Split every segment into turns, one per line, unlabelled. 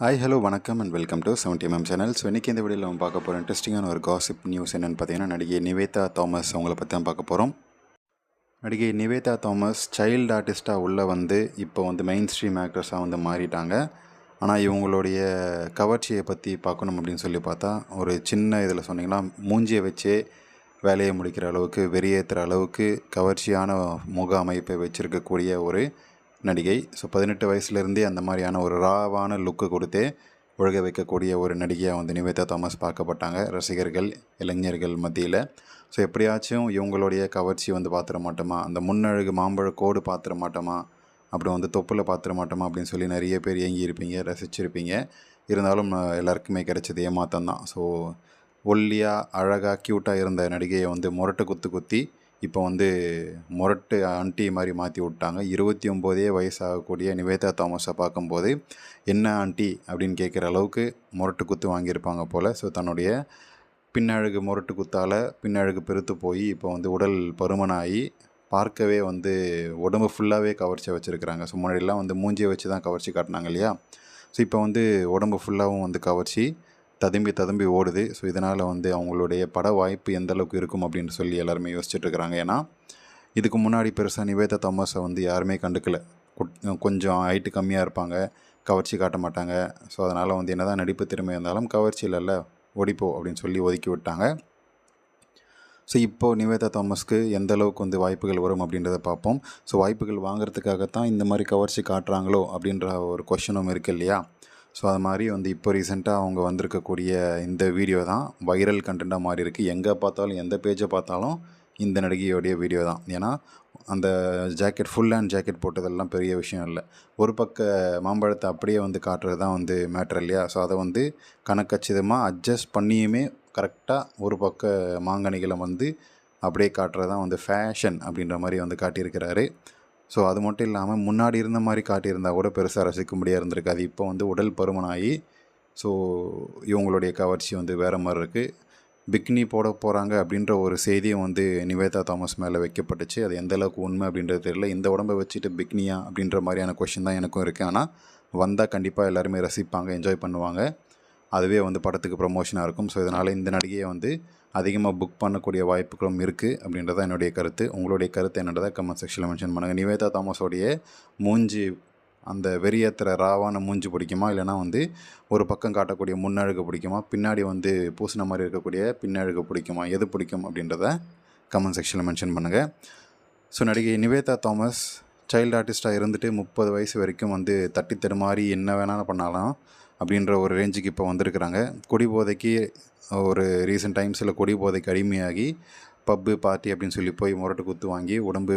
Hi hello வணக்கம் and welcome to seventy MM channel so இன்றைக்கி இந்த வீடியோவில் நம்ம பார்க்க போகிற இன்ட்ரெஸ்டிங்கான ஒரு காசிப் நியூஸ் என்னென்னு பார்த்தீங்கன்னா நடிகை நிவேதா தாமஸ் அவங்கள பற்றி தான் பார்க்க போகிறோம் நடிகை நிவேதா தாமஸ் சைல்டு ஆர்டிஸ்ட்டாக உள்ளே வந்து இப்போ வந்து மெயின் ஸ்ட்ரீம் ஆக்டர்ஸாக வந்து மாறிட்டாங்க. ஆனால் இவங்களுடைய கவர்ச்சியை பற்றி பார்க்கணும் அப்படின்னு சொல்லி பார்த்தா ஒரு சின்ன இதில் சொன்னிங்கன்னா மூஞ்சியை வச்சே வேலையை முடிக்கிற அளவுக்கு வெறியேற்றுற அளவுக்கு கவர்ச்சியான முக அமைப்பை வச்சுருக்கக்கூடிய ஒரு நடிகை. ஸோ பதினெட்டு வயசுலேருந்தே அந்த மாதிரியான ஒரு ராவான லுக்கு கொடுத்தே ஒழுக வைக்கக்கூடிய ஒரு நடிகையாக வந்து நிவேதா தாமஸ் பார்க்கப்பட்டாங்க. ரசிகர்கள் இளைஞர்கள் மத்தியில். ஸோ எப்படியாச்சும் இவங்களுடைய கவர்ச்சி வந்து பார்த்துட மாட்டோமா அந்த முன்னழகு மாம்பழ கோடு பார்த்துட மாட்டோமா அப்புறம் வந்து தொப்பில் பார்த்துட மாட்டோமா அப்படின்னு சொல்லி நிறைய பேர் ஏங்கி இருப்பீங்க ரசிச்சிருப்பீங்க. இருந்தாலும் எல்லாருக்குமே கிடைச்சது ஏமாத்தம் தான் ஸோ ஒல்லியாக அழகாக க்யூட்டாக இருந்த நடிகையை வந்து முரட்டு குத்து குத்தி இப்போ வந்து முரட்டு ஆண்டி மாதிரி மாற்றி விட்டாங்க. இருபத்தி ஒம்போதே வயசாகக்கூடிய நிவேதா தாமஸை பார்க்கும்போது என்ன ஆண்டி? அப்படின்னு கேட்குற அளவுக்கு முரட்டு குத்து வாங்கியிருப்பாங்க போல். ஸோ தன்னுடைய பின்னழகு முரட்டு குத்தால் பின்னழகு பெருத்து போய் இப்போ வந்து உடல் பருமனாகி பார்க்கவே வந்து உடம்பு ஃபுல்லாகவே கவர்ச்சி வச்சுருக்கிறாங்க. ஸோ முன்னாடிலாம் வந்து மூஞ்சியை வச்சு தான் கவர்ச்சி காட்டினாங்க இல்லையா? ஸோ இப்போ வந்து உடம்பு ஃபுல்லாகவும் வந்து கவர்ச்சி. ததும்பி ததும்பி ஓடுது. ஸோ இதனால் வந்து அவங்களுடைய பட வாய்ப்பு எந்த அளவுக்கு இருக்கும் அப்படின்னு சொல்லி எல்லாருமே யோசிச்சுட்டு இருக்கிறாங்க. ஏன்னா இதுக்கு முன்னாடி பெருசாக நிவேதா தாமஸை வந்து யாருமே கண்டுக்கல. கொஞ்சம் ஹைட்டு கம்மியாக இருப்பாங்க. கவர்ச்சி காட்ட மாட்டாங்க. ஸோ அதனால் வந்து என்னதான் நடிப்பு திறமை இருந்தாலும் கவர்ச்சி இல்லைல்ல ஓடிப்போ அப்படின்னு சொல்லி ஒதுக்கி விட்டாங்க. ஸோ இப்போது நிவேதா தாமஸ்க்கு எந்த அளவுக்கு வந்து வாய்ப்புகள் வரும் அப்படின்றத பார்ப்போம். ஸோ வாய்ப்புகள் வாங்குறதுக்காகத்தான் இந்த மாதிரி கவர்ச்சி காட்டுறாங்களோ அப்படின்ற ஒரு கொஷனும் இருக்குது இல்லையா? ஸோ அது மாதிரி வந்து இப்போ ரீசெண்டாக அவங்க வந்திருக்கக்கூடிய இந்த வீடியோ தான் வைரல் கண்டென்ட்டாக மாறி இருக்குது எங்கே பார்த்தாலும் எந்த பேஜை பார்த்தாலும் இந்த நடிகையோடைய வீடியோ தான். ஏன்னா அந்த ஜாக்கெட் ஃபுல் ஹேண்ட் ஜாக்கெட் போட்டதெல்லாம் பெரிய விஷயம் இல்லை. ஒரு பக்க மாம்பழத்தை அப்படியே வந்து காட்டுறது தான் வந்து மேட்ரு இல்லையா? ஸோ அதை வந்து கணக்கச்சிதமாக அட்ஜஸ்ட் பண்ணியுமே கரெக்டாக ஒரு பக்க மாங்கனிகளை வந்து அப்படியே காட்டுறது தான் வந்து ஃபேஷன் அப்படின்ற மாதிரி வந்து காட்டியிருக்கிறாரு. ஸோ அது மட்டும் இல்லாமல் முன்னாடி இருந்த மாதிரி காட்டியிருந்தால் கூட பெருசாக ரசிக்கும்படியாக இருந்திருக்காது. இப்போ வந்து உடல் பருமனாகி ஸோ இவங்களுடைய கவர்ச்சி வந்து வேறு மாதிரி இருக்குது பிக்னி போட போகிறாங்க அப்படின்ற ஒரு செய்தியும் வந்து நிவேதா தாமஸ் மேலே வைக்கப்பட்டுச்சு. அது எந்த அளவுக்கு உண்மை அப்படின்றது தெரியல. இந்த உடம்பை வச்சுட்டு பிக்னியா அப்படின்ற மாதிரியான கொஷின் தான் எனக்கும் இருக்குது ஆனால் வந்தால் கண்டிப்பாக எல்லாருமே ரசிப்பாங்க என்ஜாய் பண்ணுவாங்க. அதுவே வந்து படத்துக்கு ப்ரமோஷனாக இருக்கும். ஸோ இதனால் இந்த நடிகையை வந்து அதிகமாக புக் பண்ணக்கூடிய வாய்ப்புகளும் இருக்குது அப்படின்றத என்னுடைய கருத்து. உங்களுடைய கருத்து என்னன்றதை கமெண்ட் செக்ஷனில் மென்ஷன் பண்ணுங்கள் நிவேதா தாமஸோடைய மூஞ்சி அந்த வெறியேற்றுற ராவான மூஞ்சி பிடிக்குமா? இல்லைனா வந்து ஒரு பக்கம் காட்டக்கூடிய முன்னழுகு பிடிக்குமா? பின்னாடி வந்து பூசின மாதிரி இருக்கக்கூடிய பின்னழுகு பிடிக்குமா? எது பிடிக்கும் அப்படின்றத கமெண்ட் செக்ஷனில் மென்ஷன் பண்ணுங்கள் ஸோ நடிகை நிவேதா தாமஸ் சைல்டு ஆர்டிஸ்ட்டாக இருந்துட்டு முப்பது வயசு வரைக்கும் வந்து தட்டி தடுமாறி என்ன வேணாலும் பண்ணாலும். அப்படின்ற ஒரு ரேஞ்சுக்கு இப்போ வந்திருக்கிறாங்க. குடி போதைக்கு ஒரு ரீசெண்ட் டைம்ஸில் குடி போதைக்கு அடிமையாகி பப்பு பார்ட்டி அப்படின்னு சொல்லி போய் முரட்டு குத்து வாங்கி உடம்பு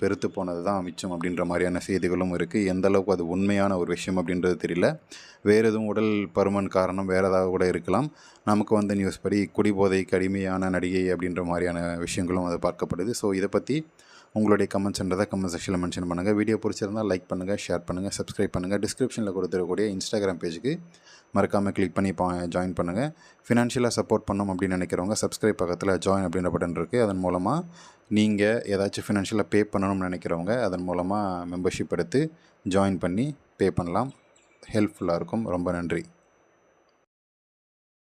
பெருத்து போனது தான் மிச்சம் அப்படின்ற மாதிரியான செய்திகளும் இருக்குது எந்த அளவுக்கு அது உண்மையான ஒரு விஷயம் அப்படின்றது தெரியல. வேறு எதுவும் உடல் பருமன் காரணம் வேறு ஏதாவது கூட இருக்கலாம். நமக்கு வந்த நியூஸ் படி குடிபோதைக்கு அடிமையான நடிகை அப்படின்ற மாதிரியான விஷயங்களும் அது பார்க்கப்படுது. ஸோ இதை பற்றி உங்களுடைய கமெண்ட்ஸ்ன்றதை கமெண்ட் செக்ஷனில் மென்ஷன் பண்ணுங்கள் வீடியோ பிடிச்சிருந்தால் லைக் பண்ணுங்கள் ஷேர் பண்ணுங்கள் சப்ஸ்கிரைப் பண்ணுங்கள் டிஸ்கிரிப்ஷனில் கொடுத்துருக்கக்கூடிய இன்ஸ்டாகிராம் பேஜுக்கு மறக்காமல் கிளிக் பண்ணி ஜாயின் பண்ணுங்கள் ஃபினான்ஷியலாக சப்போர்ட் பண்ணணும் அப்படின்னு நினைக்கிறவங்க சப்ஸ்கிரைப் பக்கத்தில் ஜாயின் அப்படின்ற பட்டன் இருக்குது அதன் மூலமாக நீங்கள் ஏதாச்சும் ஃபினான்ஷியலாக பே பண்ணணும்னு நினைக்கிறவங்க அதன் மூலமாக மெம்பர்ஷிப் எடுத்து ஜாயின் பண்ணி பே பண்ணலாம். ஹெல்ப்ஃபுல்லாக இருக்கும். ரொம்ப நன்றி.